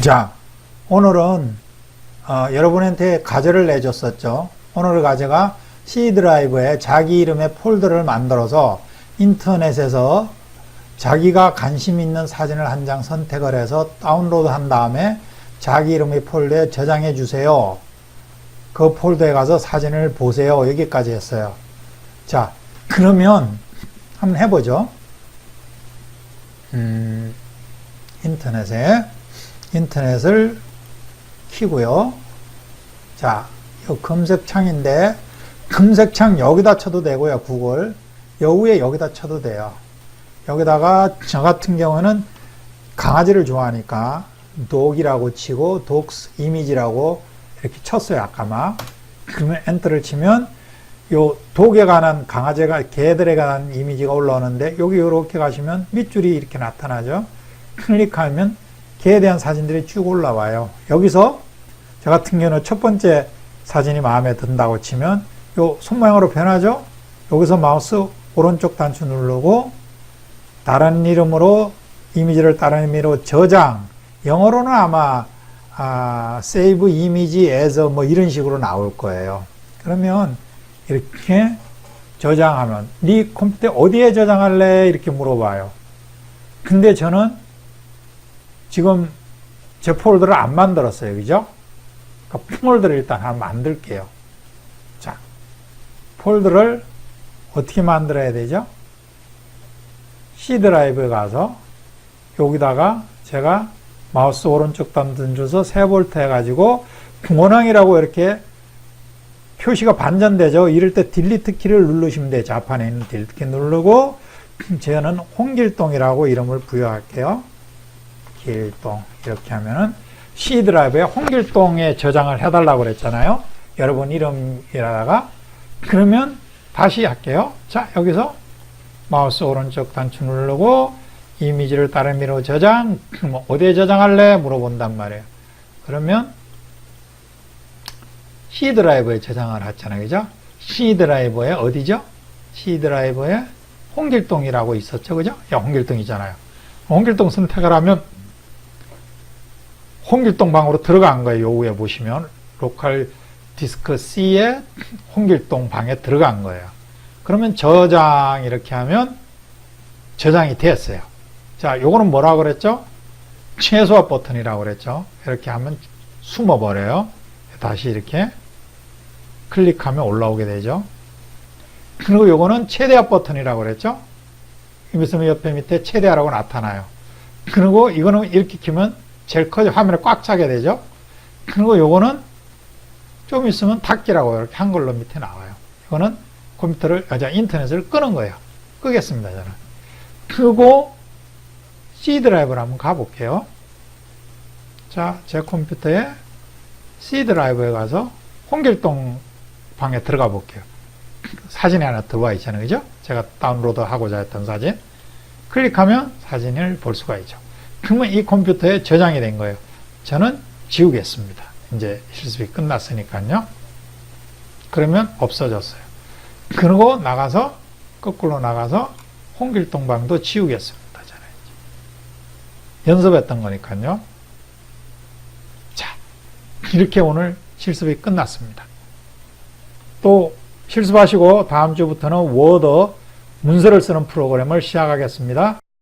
자, 오늘은 어, 여러분한테 과제를 내줬었죠. 오늘 과제가 C 드라이브에 자기 이름의 폴더를 만들어서 인터넷에서 자기가 관심 있는 사진을 한 장 선택을 해서 다운로드 한 다음에 자기 이름의 폴더에 저장해 주세요. 그 폴더에 가서 사진을 보세요. 여기까지 했어요. 자, 그러면 한번 해보죠. 음, 인터넷에 인터넷을 키고요. 자, 이 검색창인데 검색창 여기다 쳐도 되고요. 구글 여기에 여기다 쳐도 돼요. 여기다가 저 같은 경우는 강아지를 좋아하니까 독이라고 치고 독스 이미지라고 이렇게 쳤어요. 아까 막 그러면 엔터를 치면 요 독에 관한 강아지가 개들에 관한 이미지가 올라오는데 여기 이렇게 가시면 밑줄이 이렇게 나타나죠. 클릭하면 개에 대한 사진들이 쭉 올라와요. 여기서 저 같은 경우는 첫 번째 사진이 마음에 든다고 치면 요 손모양으로 변하죠. 여기서 마우스 오른쪽 단추 누르고 다른 이름으로 이미지를 다른 의미로 저장 영어로는 아마 아, save image as 뭐 이런 식으로 나올 거예요. 그러면 이렇게 저장하면 네 컴퓨터 어디에 저장할래 이렇게 물어봐요. 근데 저는 지금 제 폴더를 안 만들었어요. 그죠? 그러니까 폴더를 일단 한번 만들게요. 자, 폴더를 어떻게 만들어야 되죠? C 드라이브에 가서 여기다가 제가 마우스 오른쪽 단든 줘서 세 볼트 해가지고 원앙이라고 이렇게 표시가 반전되죠. 이럴 때 딜리트 키를 누르시면 돼요. 좌판에 있는 딜리트 키 누르고 저는 홍길동이라고 이름을 부여할게요. 길동 이렇게 하면은 C 드라이브에 홍길동에 저장을 해달라고 그랬잖아요. 여러분 이름이라다가 그러면 다시 할게요. 자 여기서 마우스 오른쪽 단추 누르고 이미지를 다른 의미로 저장 뭐 어디에 저장할래 물어본단 말이에요. 그러면 C 드라이브에 저장을 했잖아요. 그죠? C 드라이브에 어디죠? C 드라이브에 홍길동이라고 있었죠. 그죠? 야, 홍길동이잖아요. 홍길동 선택을 하면 홍길동 방으로 들어간 거예요. 요 위에 보시면 로컬 디스크 C에 홍길동 방에 들어간 거예요. 그러면 저장 이렇게 하면 저장이 됐어요. 자, 요거는 뭐라고 그랬죠? 최소화 버튼이라고 그랬죠. 이렇게 하면 숨어 버려요. 다시 이렇게 클릭하면 올라오게 되죠. 그리고 요거는 최대화 버튼이라고 그랬죠. 이메스미 옆에 밑에 최대화라고 나타나요. 그리고 이거는 이렇게 키면 제일 커져 화면에 꽉 차게 되죠. 그리고 요거는 좀 있으면 닫기라고 이렇게 한글로 밑에 나와요. 이거는 컴퓨터를, 아, 자, 인터넷을 끄는 거예요. 끄겠습니다, 저는. 끄고 C 드라이브를 한번 가볼게요. 자, 제 컴퓨터에 C 드라이브에 가서 홍길동 방에 들어가 볼게요. 사진이 하나 들어와 있잖아요. 그죠? 제가 다운로드 하고자 했던 사진. 클릭하면 사진을 볼 수가 있죠. 그러면 이 컴퓨터에 저장이 된 거예요. 저는 지우겠습니다. 이제 실습이 끝났으니까요. 그러면 없어졌어요. 그리고 나가서 거꾸로 나가서 홍길동 방도 지우겠습니다. 연습했던 거니까요. 자, 이렇게 오늘 실습이 끝났습니다. 또 실습하시고 다음 주부터는 워드 문서를 쓰는 프로그램을 시작하겠습니다.